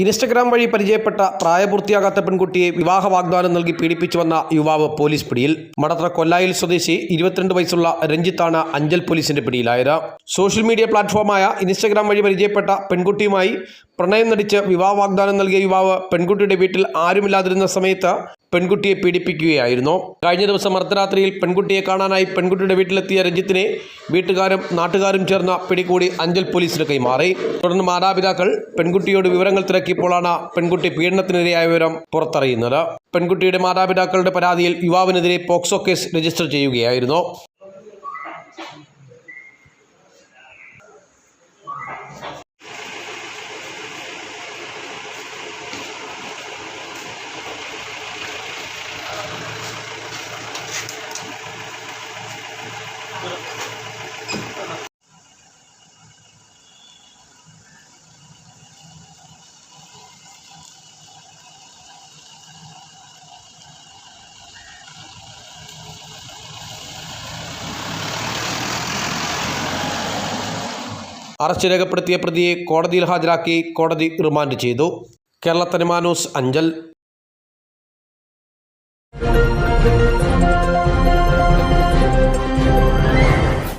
Instagram വഴി പരിചയപ്പെട്ട പ്രായപൂർത്തിയാകാത്ത പെൺകുട്ടിയെ വിവാഹ വാഗ്ദാനം നൽകി പീഡിപ്പിച്ചുവന്ന യുവാവ് പോലീസ് പിടിയിൽ. മടത്ര കൊല്ലായിൽ സ്വദേശി ഇരുപത്തിരണ്ട് വയസ്സുള്ള രഞ്ജിത്താണ് അഞ്ചൽ പോലീസിന്റെ പിടിയിലായത്. സോഷ്യൽ മീഡിയ പ്ലാറ്റ്ഫോമായ ഇൻസ്റ്റഗ്രാം വഴി പരിചയപ്പെട്ട പെൺകുട്ടിയുമായി പ്രണയം നടിച്ച് വിവാഹ വാഗ്ദാനം നൽകിയ യുവാവ് പെൺകുട്ടിയുടെ വീട്ടിൽ ആരുമില്ലാതിരുന്ന സമയത്ത് പെൺകുട്ടിയെ പീഡിപ്പിക്കുകയായിരുന്നു. കഴിഞ്ഞ ദിവസം അർദ്ധരാത്രിയിൽ പെൺകുട്ടിയെ കാണാനായി പെൺകുട്ടിയുടെ വീട്ടിലെത്തിയ രഞ്ജിത്തിനെ വീട്ടുകാരും നാട്ടുകാരും ചേർന്ന പിടികൂടി അഞ്ചൽ പോലീസിന് കൈമാറി. തുടർന്ന് മാതാപിതാക്കൾ പെൺകുട്ടിയോട് വിവരങ്ങൾ തിരക്കിയപ്പോഴാണ് പെൺകുട്ടി പീഡനത്തിനിരയായ വിവരം പുറത്തറിയുന്നത്. പെൺകുട്ടിയുടെ മാതാപിതാക്കളുടെ പരാതിയിൽ യുവാവിനെതിരെ പോക്സോ കേസ് രജിസ്റ്റർ ചെയ്യുകയായിരുന്നു. അറസ്റ്റ് രേഖപ്പെടുത്തിയ പ്രതിയെ കോടതിയിൽ ഹാജരാക്കി കോടതി റിമാൻഡ് ചെയ്തു. കേരള തനിമാനൂസ് അഞ്ചൽ.